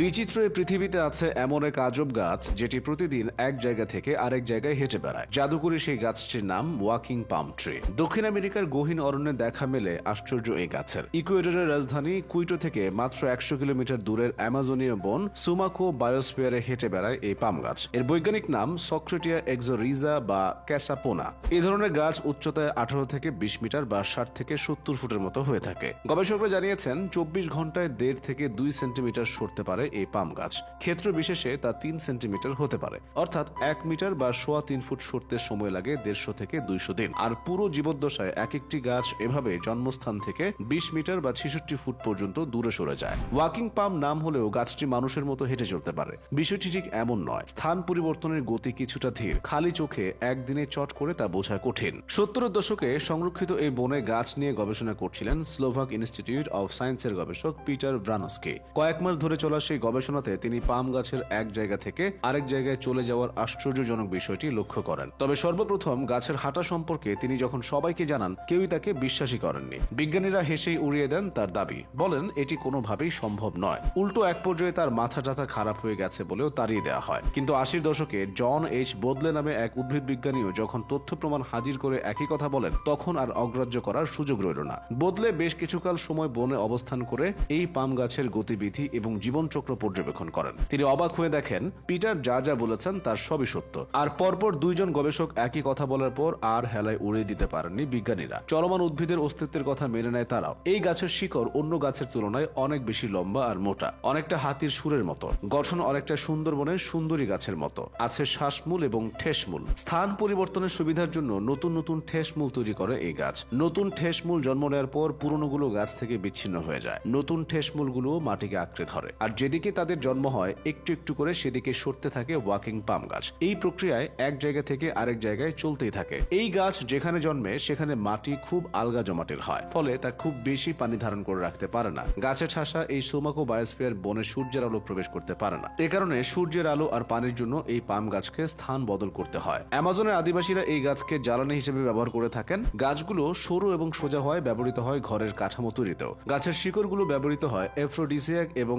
বিচিত্র এই পৃথিবীতে আছে এমন এক আজব গাছ যেটি প্রতিদিন এক জায়গা থেকে আরেক জায়গায় হেঁটে বেড়ায়। জাদুকরি সেই গাছটির নাম ওয়াকিং পাম ট্রি। দক্ষিণ আমেরিকার গহীন অরণ্যে দেখা মেলে আশ্চর্য এই গাছের। ইকুয়েডরের রাজধানী কুইটো থেকে মাত্র একশো কিলোমিটার দূরের অ্যামাজনীয় বন সুমাকো বায়োস্ফিয়ারে হেঁটে বেড়ায় এই পাম গাছ। এর বৈজ্ঞানিক নাম সক্রেটিয়া এক্সোরিজা বা ক্যাসাপোনা। এই ধরনের গাছ উচ্চতায় আঠারো থেকে বিশ মিটার বা ষাট থেকে সত্তর ফুটের মতো হয়ে থাকে। গবেষকরা জানিয়েছেন, চব্বিশ ঘন্টায় দেড় থেকে দুই সেন্টিমিটার সরতে পারে এই পাম গাছ। ক্ষেত্র বিশেষে তা তিন সেন্টিমিটার হতে পারে। অর্থাৎ এক মিটার বা সোয়া তিন ফুট সরতে সময় লাগে দেড়শো থেকে দুইশো দিন। আর পুরো জীবদ্দশায় এক একটি গাছ এভাবে জন্মস্থান থেকে বিশ মিটার বা ছেষট্টি ফুট পর্যন্ত দূরে সরে যায়। ওয়াকিং পাম নাম হলেও গাছটি মানুষের মতো হেঁটে চলতে পারে। বিষয়টি ঠিক এমন নয়, স্থান পরিবর্তনের গতি কিছুটা ধীর। খালি চোখে একদিনে চট করে তা বোঝা কঠিন। সত্তরের দশকে সংরক্ষিত এই বনে গাছ নিয়ে গবেষণা করছিলেন স্লোভাক ইনস্টিটিউট অব সায়েন্সের গবেষক পিটার ব্রানস্কি। কয়েক মাস ধরে চলা সেই গবেষণাতে তিনি পাম গাছের এক জায়গা থেকে আরেক জায়গায় চলে যাওয়ার আশ্চর্যজনক বিষয়টি লক্ষ্য করেন। তবে সর্বপ্রথম গাছের হাঁটা সম্পর্কে তিনি যখন সবাইকে জানান, কেউই তাকে বিশ্বাসই করেননি। বিজ্ঞানীরা হেসেই উড়িয়ে দেন তার দাবি। বলেন, এটি কোনোভাবেই সম্ভব নয়। উল্টো এক পর্যায়ে তার মাথা টাথা খারাপ হয়ে গেছে বলেও তাড়িয়ে দেওয়া হয়। কিন্তু আশির দশকে জন এইচ বোদলে নামে এক উদ্ভিদ বিজ্ঞানীও যখন তথ্য প্রমাণ হাজির করে একই কথা বলেন, তখন আর অগ্রাহ্য করার সুযোগ রইল না। বদলে বেশ কিছুকাল সময় বনে অবস্থান করে এই পাম গাছের গতিবিধি এবং জীবনচক্র পর্যবেক্ষণ করেন। তিনি অবাক হয়ে দেখেন, পিটার যা যা বলেছেন তার সবই সত্য। আর পরপর দুইজন গবেষক একই কথা বলার পর আর হেলায় উড়িয়ে দিতে পারেননি বিজ্ঞানীরা। চলমান উদ্ভিদের অস্তিত্বের কথা মেনে নেয় তারাও। এই গাছের শিকড় অন্য গাছের তুলনায় অনেক বেশি লম্বা আর মোটা। অনেকটা হাতির সুরের মতো। গঠন অনেকটা সুন্দরবনের সুন্দরী গাছের মতো। আছে শ্বাসমূল এবং ঠেসমূল। স্থান পরিবর্তনের সুবিধার জন্য নতুন নতুন ঠেসমূল তৈরি করে এই গাছ। নতুন ঠেসমূল জন্ম নেওয়ার পর পুরনোগুলো গাছ থেকে বিচ্ছিন্ন হয়ে যায়। নতুন ঠেসমূলগুলো মাটিকে আঁকড়ে ধরে। আর যেদিকে তাদের জন্ম হয়, একটু একটু করে সেদিকে সরতে থাকে ওয়াকিং পাম গাছ। এই প্রক্রিয়ায় এক জায়গা থেকে আরেক জায়গায় চলতেই থাকে। এই গাছ যেখানে জন্মে, সেখানে মাটি খুব আলগা জমাটের হয়, ফলে তা খুব বেশি পানি ধারণ করে রাখতে পারে না। গাছের ঠাসা এই সোমাকো বায়োস্ফিয়ার বনে সূর্যের আলো প্রবেশ করতে পারে না। এ কারণে সূর্যের আলো আর পানির জন্য এই পাম গাছকে স্থান বদল করতে হয়। অ্যামাজনের আদিবাসীরা এই গাছকে জ্বালানি হিসেবে ব্যবহার করে থাকেন। গাছগুলো সরু এবং সোজা হয় ব্যবহৃত হয় ঘরের কাঠামো তৈরিতেও। গাছের শিকড়গুলো ব্যবহৃত হয় এফ্রোডিসিয়াক এবং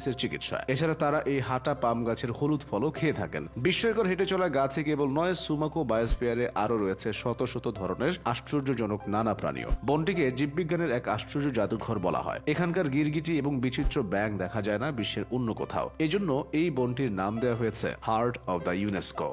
হেপাটাইটিসের চিকিৎসায় এছাড়া তারা এই হাঁটা পাম গাছের হলুদ ফলও খেয়ে থাকেন। বিস্ময়কর হেঁটে চলা গাছে কেবল নয়, সুমাকো বায়োস্পিয়ারে আরও রয়েছে শত শত ধরনের আশ্চর্যজনক নানা প্রাণীও। বনটিকে জীববিজ্ঞানের এক আশ্চর্য জাদুঘর বলা হয়। এখানকার গিরগিটি এবং বিচিত্র ব্যাং দেখা যায় না বিশ্বের অন্য কোথাও। এজন্য এই বনটির নাম দেওয়া হয়েছে হার্ট অব দ্য ইউনেস্কো।